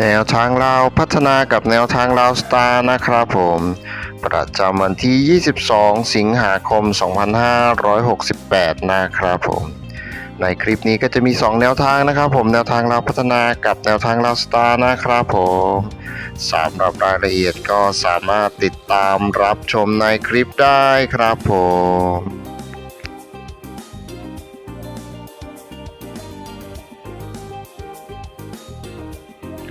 แนวทางเราวพัฒนากับแนวทางเราวสตาร์นะครับผม ประจำวันที่ 22 สิงหาคม 2568 นะครับผม ในคลิปนี้ก็จะมี 2 แนวทางนะครับผมแนวทางเราวพัฒนากับแนวทางเราวสตาร์นะครับผมสำหรับรายละเอียดก็สามารถติดตามรับชมในคลิปได้ครับผม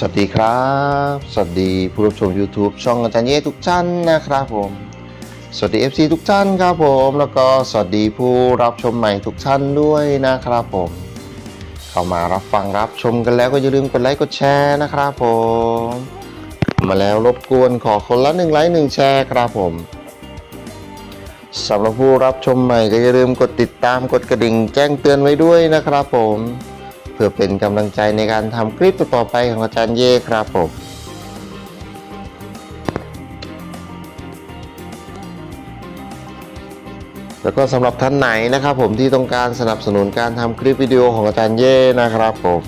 สวัสดีครับ สวัสดีผู้รับชม YouTube ช่องอาจารย์เย่ทุกท่านนะครับผม สวัสดี FC ทุกท่านครับผม แล้วก็สวัสดีผู้รับชมใหม่ทุกท่านด้วยนะครับผม เข้ามารับฟังรับชมกันแล้วก็อย่าลืมกดไลค์กดแชร์นะครับผม มาแล้วรบกวนขอคนละหนึ่งไลค์หนึ่งแชร์ครับผมสำหรับผู้รับชมใหม่ก็อย่าลืมกดติดตามกดกระดิ่งแจ้งเตือนไว้ด้วยนะครับผม พื่อเป็นกำลังใจในการทำคลิปต่อไปของอาจารย์เย่ครับผมแล้วก็สำหรับท่านไหนนะครับผมที่ต้องการสนับสนุนการทำคลิปวิดีโอของอาจารย์เย่นะครับผม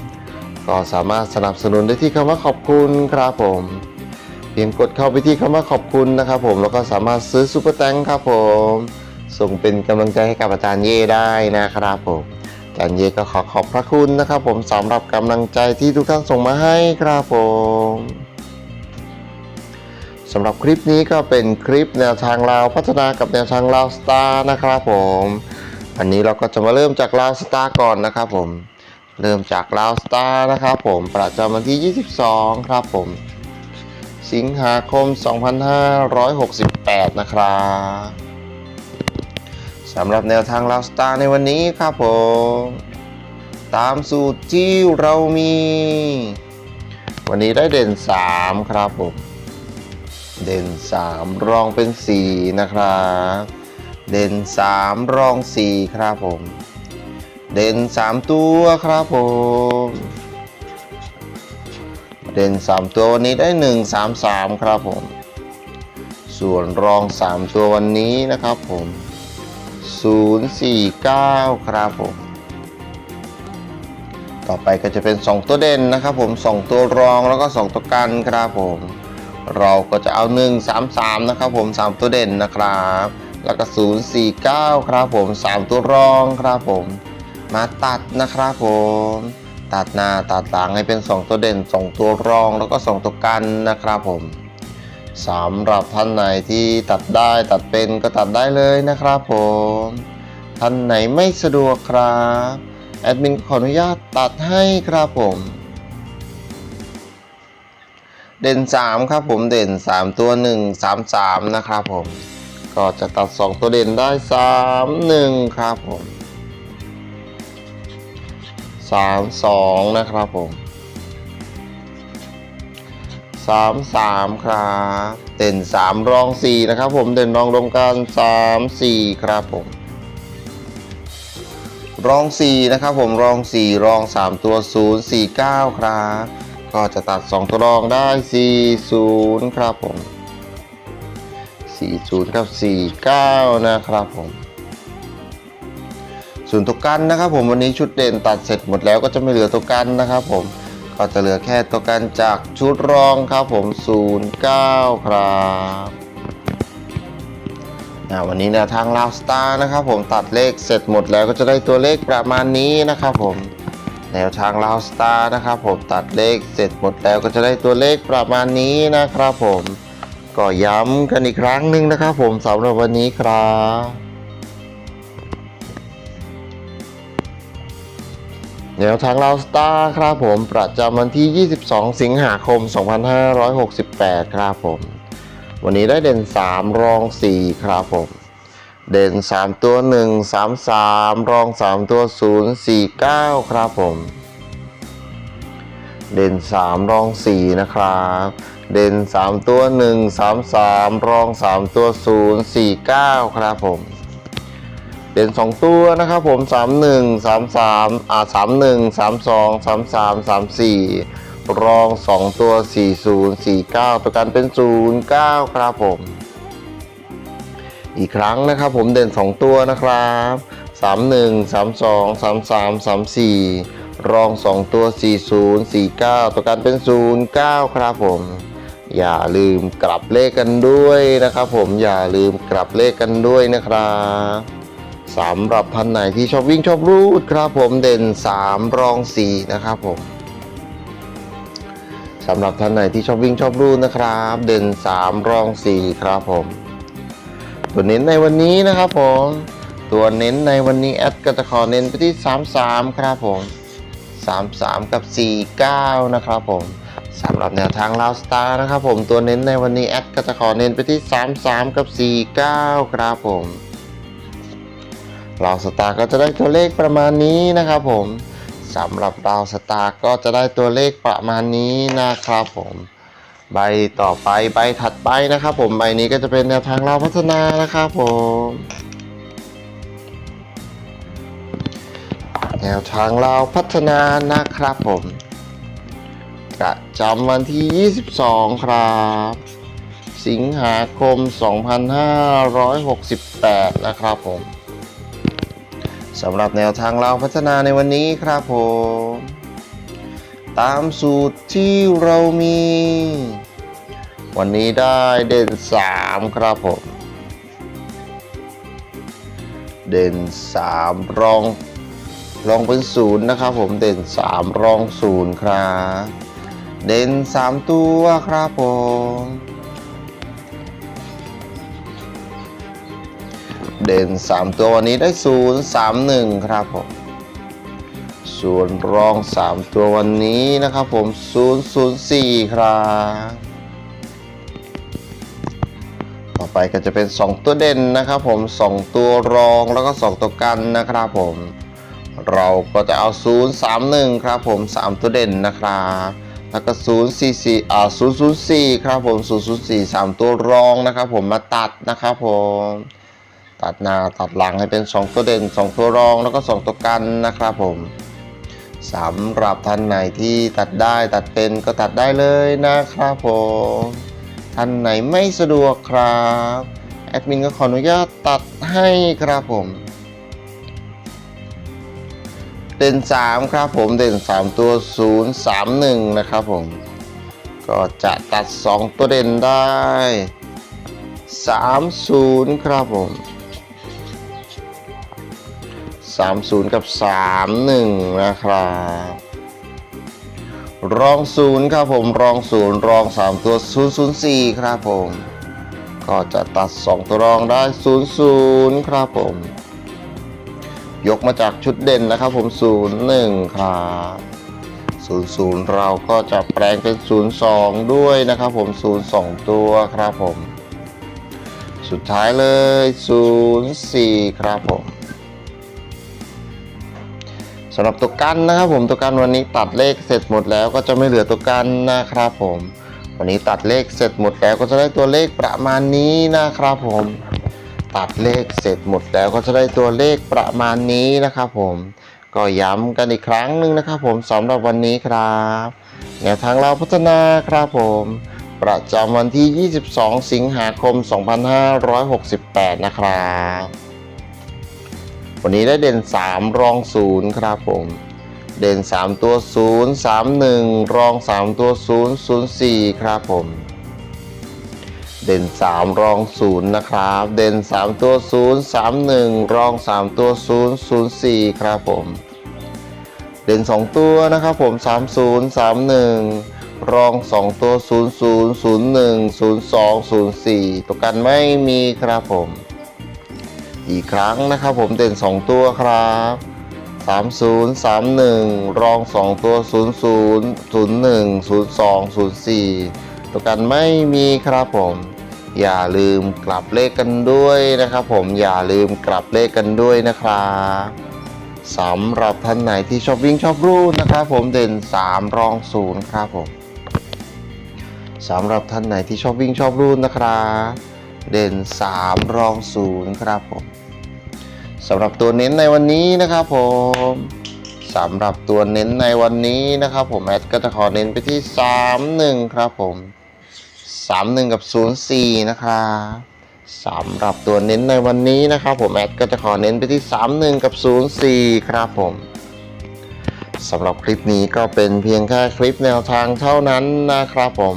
ก็สามารถสนับสนุนได้ที่คำว่าขอบคุณครับผมเพียงกดเข้าไปที่คำว่าขอบคุณนะครับผมแล้วก็สามารถซื้อซุปเปอร์แตงครับผม ส่งเป็นกำลังใจให้กับอาจารย์เย่ได้นะครับผม จารย์เย่ก็ขอขอบพระคุณนะครับผมสำหรับกำลังใจที่ทุกท่านส่งมาให้ครับผมสำหรับคลิปนี้ก็เป็นคลิปแนวทางลาวพัฒนากับแนวทางลาวสตาร์นะครับผมอันนี้เราก็จะมาเริ่มจากลาวสตาร์ก่อนนะครับผมเริ่มจากลาวสตาร์นะครับผมประจำวันที่ 22 ครับผม สิงหาคม 2568 นะครับ สำหรับแนวทางลาวสตาร์ในวันนี้ครับผม ตามสูตรที่เรามี วันนี้ได้เด่น 3 ครับผม เด่น 3 รองเป็น 4 นะครับ เด่น 3 รอง 4 ครับผม เด่น 3 ตัวครับผม เด่น 3 ตัววันนี้ได้ 1 3 3 ครับผม ส่วนรอง 3 ตัววันนี้นะครับผม 0 4 9 ครับผม ต่อไปก็จะเป็น 2 ตัวเด่นนะครับผม 2 ตัวรองแล้วก็ 2 ตัวกันครับผม เราก็จะเอา 1 3 3 นะครับผม 3 ตัวเด่นนะครับ แล้วก็ 0 4 9 ครับผม 3 ตัวรองครับผม มาตัดนะครับผมตัดหน้าตัดหลังให้เป็น 2 ตัวเด่น 2 ตัวรองแล้วก็ 2 ตัวกันนะครับผม สำหรับท่านไหนที่ตัดได้ตัดเป็นก็ตัดได้เลยนะครับผม ท่านไหนไม่สะดวกครับแอดมินขออนุญาตตัดให้ครับผม เด่น 3 ครับผมเด่น 3 ตัว 1 3 3 นะครับผม ก็จะตัด 2 ตัวเด่นได้ 3 1 ครับผมสามสองนะครับผม สามสามครับเด่นสามรองสี่นะครับผมเด่นรองรวมกันสามสี่ครับผม รองสี่นะครับผมรองสี่รองสามตัวศูนย์สี่เก้าครับ ก็จะตัดสองตัวรองได้สี่ศูนย์ครับผมสี่ศูนย์กับสี่เก้านะครับผมส่วนตัวกันนะครับผมวันนี้ชุดเด่นตัดเสร็จหมดแล้วก็จะไม่เหลือตัวกันนะครับผม ก็จะเหลือแค่ตัวกันจากชุดรองครับผม 09 ครับวันนี้แนวทางลาวสตาร์นะครับผมตัดเลขเสร็จหมดแล้วก็จะได้ตัวเลขประมาณนี้นะครับผมแนวทางลาวสตาร์นะครับผมตัดเลขเสร็จหมดแล้วก็จะได้ตัวเลขประมาณนี้นะครับผมก็ย้ำกันอีกครั้งหนึ่งนะครับผมสำหรับวันนี้ครับ แนวทางเราสตาร์ครับผมประจำวันที่ 22 สิงหาคม 2568 ครับผม วันนี้ได้เด่น 3 รอง 4 ครับผม เด่น 3 ตัว 1 3 3 รอง 3 ตัว 0 4 9 ครับผม เด่น 3 รอง 4 นะครับ เด่น 3 ตัว 1 3 3 รอง 3 ตัว 0 4 9 ครับผม เด่น2 ตัวนะครับผม 3 1 3 3 อ่า 3 1 3 2 3 3 3 4 รอง 2 ตัว 4 0 4 9 ตัวกันเป็น 0 9 ครับผม อีกครั้งนะครับผมเด่น 2 ตัวนะครับ 3 1 3 2 3 3 3 4 รอง 2 ตัว 4 0 4 9 ตัวกันเป็น 0 9 ครับผมอย่าลืมกลับเลขกันด้วยนะครับผมอย่าลืมกลับเลขกันด้วยนะครับ สำหรับท่านไหนที่ชอบวิ่งชอบรูดครับผมเด่น 3 รอง 4 นะครับผมสำหรับท่านไหนที่ชอบวิ่งชอบรูดนะครับ เด่น 3 รอง 4 ครับผม ตัวเน้นในวันนี้นะครับผม ตัวเน้นในวันนี้แอดก็จะขอเน้นไปที่ 33 ครับผม 33 กับ 49 นะครับผมสำหรับแนวทางลาวสตาร์นะครับผมตัวเน้นในวันนี้แอดก็จะขอเน้นไปที่ 33 กับ 49 ครับผม ลาวสตาร์ก็จะได้ตัวเลขประมาณนี้นะครับผมสำหรับลาวสตาร์ก็จะได้ตัวเลขประมาณนี้นะครับผมใบต่อไปใบถัดไปนะครับ ผมใบนี้ก็จะเป็นแนวทางเราพัฒนานะครับผมแนวทางเราพัฒนานะครับผมประจำวันที่ 22 ครับ สิงหาคม 2568 นะครับผม สำหรับแนวทางเราพัฒนาในวันนี้ครับผม ตามสูตรที่เรามี วันนี้ได้เด่น 3 ครับผม เด่น 3 รองรองเป็นศูนย์นะครับผมเด่น 3 รองศูนย์ครับ เด่น 3 ตัวครับผม เด่น 3 ตัววันนี้ได้ 0 3 1 ครับผม ส่วนรอง 3 ตัววันนี้นะครับผม 004 ครับ ต่อไปก็จะเป็น 2 ตัวเด่นนะครับผม 2 ตัวรองแล้วก็ 2 ตัวกันนะครับผม เราก็จะเอา 031 ครับผม 3 ตัวเด่นนะครับแล้วก็044อ่า004 ครับผม 004 3 ตัวรองนะครับผมมาตัดนะครับผม ตัดหน้าตัดหลังให้เป็น 2 ตัวเด่น 2 ตัวรองแล้วก็ 2 ตัวกันนะครับผมสำหรับท่านไหนที่ตัดได้ตัดเป็นก็ตัดได้เลยนะครับผมท่านไหนไม่สะดวกครับแอดมินก็ขออนุญาตตัดให้ครับผม เด่น 3 ครับผมเด่น 3 ตัว 0 3 1 นะครับผม ก็จะตัด 2 ตัวเด่นได้ 3 0 ครับผม 30 กับ 31 นะครับรอง0ครับผมรอง0รอง 3 ตัว 004 ครับผม ก็จะตัด 2 ตัวรองได้ 00 ครับผม ยกมาจากชุดเด่นนะครับผม 01 ครับ00 เราก็จะแปลงเป็น 02 ด้วยนะครับผม 02 ตัวครับผม สุดท้ายเลย 04 ครับผมำหรับตัวกันนะครับผมตัวกันวันนี้ตัดเลขเสร็จหมดแล้วก็จะไม่เหลือตัวกันนะครับผม วันนี้ตัดเลขเสร็จหมดแล้วก็จะได้ตัวเลขประมาณนี้นะครับผม ตัดเลขเสร็จหมดแล้วก็จะได้ตัวเลขประมาณนี้นะครับผมก็ย้ำกันอีกครั้งหนึ่งนะครับผมสำหรับวันนี้ครับแนวทางเราพัฒนาครับผม ประจำวันที่ 22 สิงหาคม 2568 นะครับ วันนี้ได้เด่น 3 รอง 0 ครับผม เด่น 3 ตัว 0 3 1 รอง 3 ตัว 0 0 4 ครับผม เด่น 3 รอง 0 นะครับ เด่น 3 ตัว 0 3 1 รอง 3 ตัว 0 0 4 ครับผม เด่น 2 ตัวนะครับผม 3 0 3 1 รอง 2 ตัว 0 0 0 1 0 2 0 4 ตัวกันไม่มีครับผม อีกครั้งนะครับผมเด่น 2 ตัวครับ 30 31 รอง 2 ตัว 00 01 02 04 ตัวกันไม่มีครับผม อย่าลืมกลับเลขกันด้วยนะครับผมอย่าลืมกลับเลขกันด้วยนะครับสำหรับท่านไหนที่ชอบวิ่งชอบรูดนะครับผมเด่น 3 รอง 0 ครับผมสำหรับท่านไหนที่ชอบวิ่งชอบรูดนะครับ เด่น 3 รอง 0 ครับผมสำหรับตัวเน้นในวันนี้นะครับผมสำหรับตัวเน้นในวันนี้นะครับผมแอดก็จะขอเน้นไปที่ 31 ครับผม 31 กับ 04 นะครับสำหรับตัวเน้นในวันนี้นะครับผมแอดก็จะขอเน้นไปที่ 31 กับ 04 ครับผมสำหรับคลิปนี้ก็เป็นเพียงแค่คลิปแนวทางเท่านั้นนะครับผม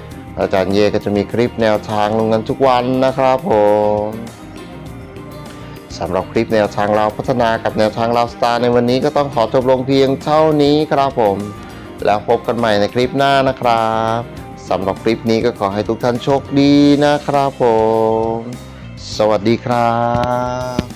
อาจารย์เย่ก็จะมีคลิปแนวทางลงกันทุกวันนะครับผมสำหรับคลิปแนวทางเราพัฒนากับแนวทางเราสตาร์ในวันนี้ก็ต้องขอจบลงเพียงเท่านี้ครับผม แล้วพบกันใหม่ในคลิปหน้านะครับสำหรับคลิปนี้ก็ขอให้ทุกท่านโชคดีนะครับผม สวัสดีครับ